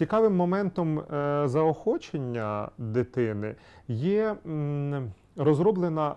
цікавим моментом е, заохочення дитини є розроблена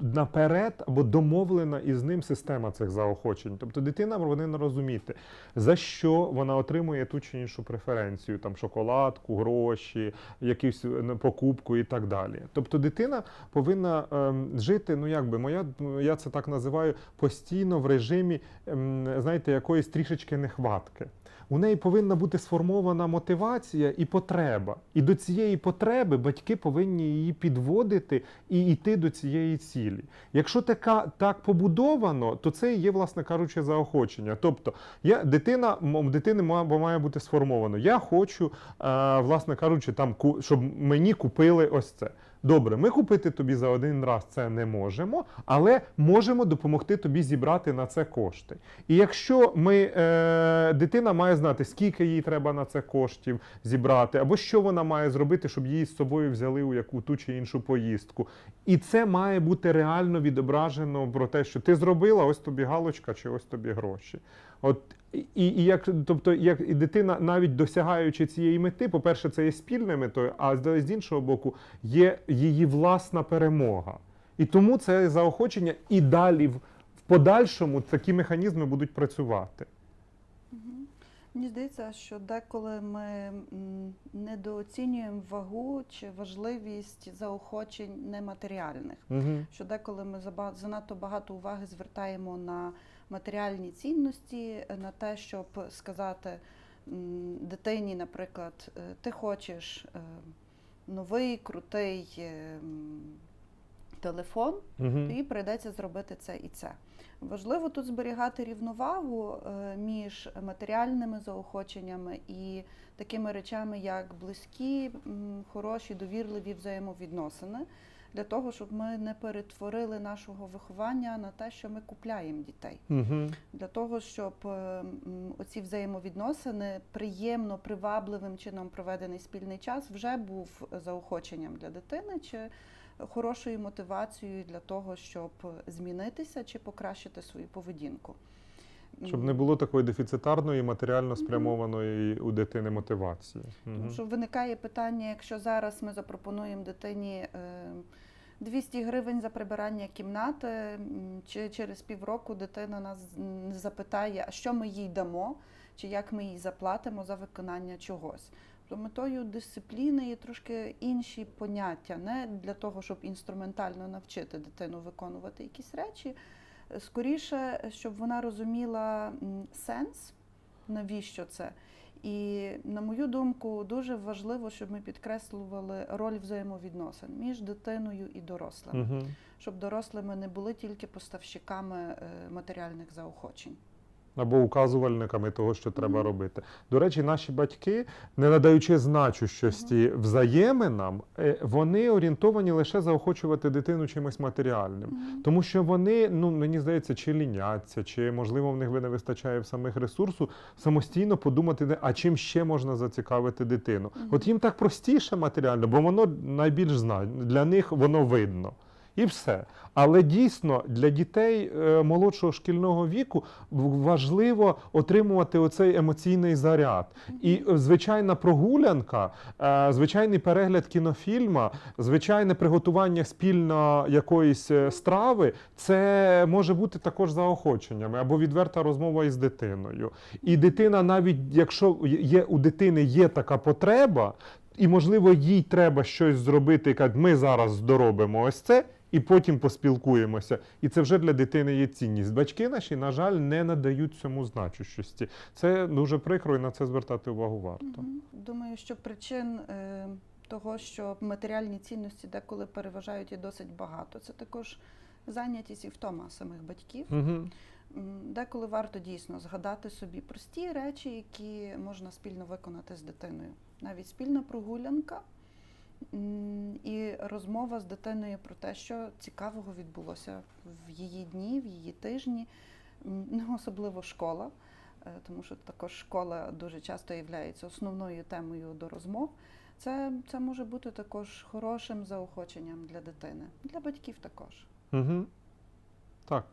наперед або домовлена із ним система цих заохочень. Тобто дитина повинна розуміти, за що вона отримує ту чи іншу преференцію, там шоколадку, гроші, якусь е, покупку і так далі. Тобто дитина повинна ем, жити, ну якби моя, я це так називаю, постійно в режимі, ем, знаєте, якоїсь трішечки нехватки. У неї повинна бути сформована мотивація і потреба. І до цієї потреби батьки повинні її підводити і йти до цієї цілі. Якщо така так побудовано, то це і є, власне кажучи, заохочення. Тобто, я дитина дитини ма- має бути сформовано. Я хочу, е, власне кажучи, там щоб мені купили ось це. Добре, ми купити тобі за один раз це не можемо, але можемо допомогти тобі зібрати на це кошти. І якщо ми, е, дитина має знати, скільки їй треба на це коштів зібрати, або що вона має зробити, щоб її з собою взяли у яку ту чи іншу поїздку. І це має бути реально відображено про те, що ти зробила, ось тобі галочка чи ось тобі гроші. От і, і як, тобто, як і дитина, навіть досягаючи цієї мети, по-перше, це є спільною метою, а з іншого боку, є її власна перемога. І тому це заохочення і далі в подальшому такі механізми будуть працювати. Мені здається, що деколи ми недооцінюємо вагу чи важливість заохочень нематеріальних. Угу. Що деколи ми занадто багато уваги звертаємо на матеріальні цінності, на те, щоб сказати дитині, наприклад, ти хочеш е, новий крутий е, телефон, Угу. тобі прийдеться зробити це і це. Важливо тут зберігати рівновагу е, між матеріальними заохоченнями і такими речами, як близькі, хороші, довірливі взаємовідносини, для того, щоб ми не перетворили нашого виховання на те, що ми купляємо дітей. Угу. Для того, щоб е, оці взаємовідносини приємно, привабливим чином проведений спільний час вже був заохоченням для дитини чи хорошою мотивацією для того, щоб змінитися чи покращити свою поведінку. Щоб не було такої дефіцитарної, матеріально спрямованої у дитини мотивації. Тому що виникає питання, якщо зараз ми запропонуємо дитині е, 200 гривень за прибирання кімнати, чи через півроку дитина нас запитає, а що ми їй дамо, чи як ми їй заплатимо за виконання чогось. То метою дисципліни є трошки інші поняття, не для того, щоб інструментально навчити дитину виконувати якісь речі. Скоріше, щоб вона розуміла сенс, навіщо це. І на мою думку, дуже важливо, щоб ми підкреслювали роль взаємовідносин між дитиною і дорослими, Угу. щоб дорослими не були тільки поставщиками е, матеріальних заохочень. Або указувальниками того, що треба робити. До речі, наші батьки, не надаючи значущості взаєминам, е, вони орієнтовані лише заохочувати дитину чимось матеріальним. Тому що вони, ну мені здається, чи ліняться, чи можливо в них не вистачає в самих ресурсу самостійно подумати, а чим ще можна зацікавити дитину. От їм так простіше матеріально, бо воно найбільш знає, для них воно видно. І все. Але дійсно для дітей е, молодшого шкільного віку важливо отримувати оцей емоційний заряд. І е, звичайна прогулянка, е, звичайний перегляд кінофільма, звичайне приготування спільно якоїсь страви, це може бути також заохоченнями або відверта розмова із дитиною. І дитина, навіть якщо є у дитини є така потреба, і можливо їй треба щось зробити, каже, ми зараз доробимо ось це. І потім поспілкуємося, і це вже для дитини є цінність. Батьки наші, на жаль, не надають цьому значущості. Це дуже прикро, і на це звертати увагу варто. Думаю, що причин е, того, що матеріальні цінності деколи переважають, є досить багато. Це також зайнятість і втома самих батьків. Угу. Деколи варто дійсно згадати собі прості речі, які можна спільно виконати з дитиною. Навіть спільна прогулянка і розмова з дитиною про те, що цікавого відбулося в її дні, в її тижні, не особливо школа, е, тому що також школа дуже часто є основною темою до розмов. Це, це може бути також хорошим заохоченням для дитини, для батьків також. Угу. Так.